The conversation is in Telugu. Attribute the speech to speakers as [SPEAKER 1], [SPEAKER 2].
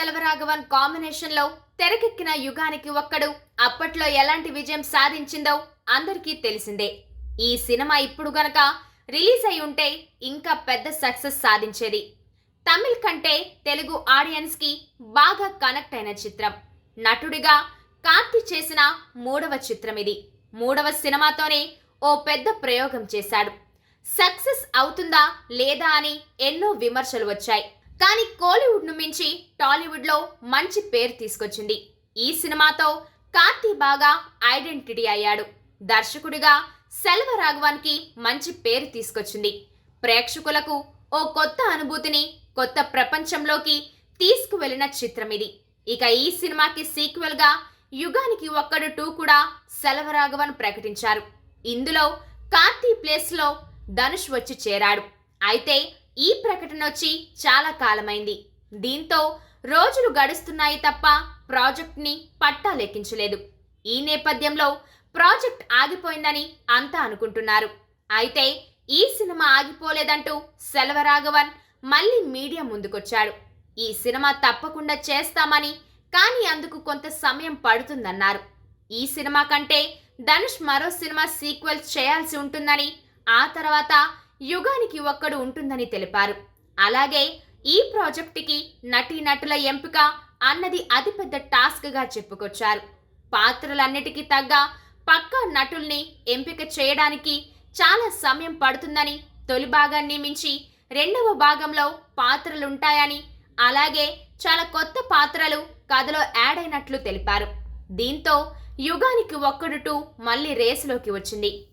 [SPEAKER 1] సెలవరాఘవన్ కాంబినేషన్లో తెరకెక్కిన యుగానికి ఒక్కడు. అప్పట్లో ఎలాంటి విజయం సాధించిందో అందరికీ తెలిసిందే. ఈ సినిమా ఇప్పుడు గనక రిలీజ్ అయి ఉంటే ఇంకా పెద్ద సక్సెస్ సాధించేది. తమిళ్ కంటే తెలుగు ఆడియన్స్కి బాగా కనెక్ట్ అయిన చిత్రం. నటుడిగా కార్తి చేసిన మూడవ చిత్రం ఇది. మూడవ సినిమాతోనే ఓ పెద్ద ప్రయోగం చేశాడు. సక్సెస్ అవుతుందా లేదా అని ఎన్నో విమర్శలు వచ్చాయి. కానీ కోలీవుడ్ను మించి టాలీవుడ్లో మంచి పేరు తీసుకొచ్చింది. ఈ సినిమాతో కార్తీ బాగా ఐడెంటిటీ అయ్యాడు. దర్శకుడిగా సెల్వ రాఘవాన్కి మంచి పేరు తీసుకొచ్చింది. ప్రేక్షకులకు ఓ కొత్త అనుభూతిని కొత్త ప్రపంచంలోకి తీసుకువెళ్ళిన చిత్రం ఇది. ఇక ఈ సినిమాకి సీక్వెల్గా యుగానికి ఒక్కడు టూ కూడా సెలవరాఘవన్ ప్రకటించారు. ఇందులో కార్తీ ప్లేస్లో ధనుష్ వచ్చి చేరాడు. అయితే ఈ ప్రకటన వచ్చి చాలా కాలమైంది. దీంతో రోజులు గడుస్తున్నాయి తప్ప ప్రాజెక్ట్ని పట్టా లెక్కించలేదు. ఈ నేపథ్యంలో ప్రాజెక్ట్ ఆగిపోయిందని అంతా అనుకుంటున్నారు. అయితే ఈ సినిమా ఆగిపోలేదంటూ సెలవరాఘవన్ మళ్ళీ మీడియా ముందుకొచ్చాడు. ఈ సినిమా తప్పకుండా చేస్తామని కానీ అందుకు కొంత సమయం పడుతుందన్నారు. ఈ సినిమా కంటే ధనుష్ మరో సినిమా సీక్వెల్ చేయాల్సి ఉంటుందని ఆ తర్వాత యుగానికి ఒక్కడు ఉంటుందని తెలిపారు. అలాగే ఈ ప్రాజెక్టుకి నటీనటుల ఎంపిక అన్నది అతిపెద్ద టాస్క్గా చెప్పుకొచ్చారు. పాత్రలన్నిటికీ తగ్గ పక్కా నటుల్ని ఎంపిక చేయడానికి చాలా సమయం పడుతుందని తొలి భాగాన్ని మించి రెండవ భాగంలో పాత్రలుంటాయని అలాగే చాలా కొత్త పాత్రలు కథలో యాడ్ అయినట్లు తెలిపారు. దీంతో యుగానికి ఒక్కడు టూ మళ్ళీ రేసులోకి వచ్చింది.